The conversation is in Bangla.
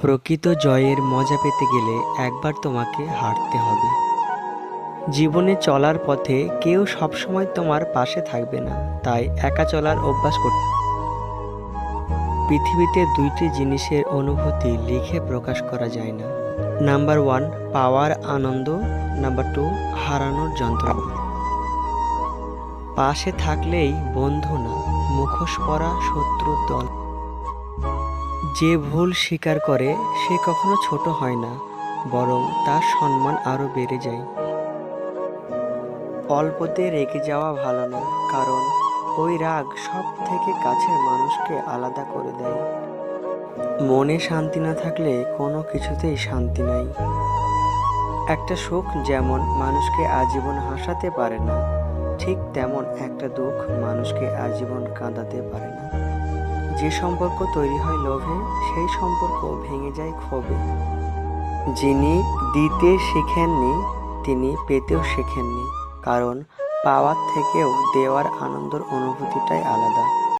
প্রকৃত জয়ের মজা পেতে গেলে একবার তোমাকে হারতে হবে। জীবনে চলার পথে কেউ সবসময় তোমার পাশে থাকবে না, তাই একা চলার অভ্যাস করতে পৃথিবীতে দুইটি জিনিসের অনুভূতি লিখে প্রকাশ করা যায় না। নাম্বার ওয়ান, পাওয়ার আনন্দ। নাম্বার টু, হারানোর যন্ত্রণা। পাশে থাকলেই বন্ধু না, মুখোশ পরা শত্রুর দল। যে ভুল স্বীকার করে, সে কখনো ছোট হয় না, বরং তার সম্মান আরও বেড়ে যায়। অল্পতে রেগে যাওয়া ভালো না, কারণ ওই রাগ সব থেকে কাছের মানুষকে আলাদা করে দেয়। মনে শান্তি না থাকলে কোনো কিছুতেই শান্তি নাই। একটা সুখ যেমন মানুষকে আজীবন হাসাতে পারে না, ঠিক তেমন একটা দুঃখ মানুষকে আজীবন কাঁদাতে পারে না। যে সম্পর্ক তৈরি হয় লোভে, সেই সম্পর্ক ভেঙে যায় ক্ষোভে। যিনি দিতে শেখেননি, তিনি পেতেও শেখেননি, কারণ পাওয়ার থেকেও দেওয়ার আনন্দের অনুভূতিটাই আলাদা।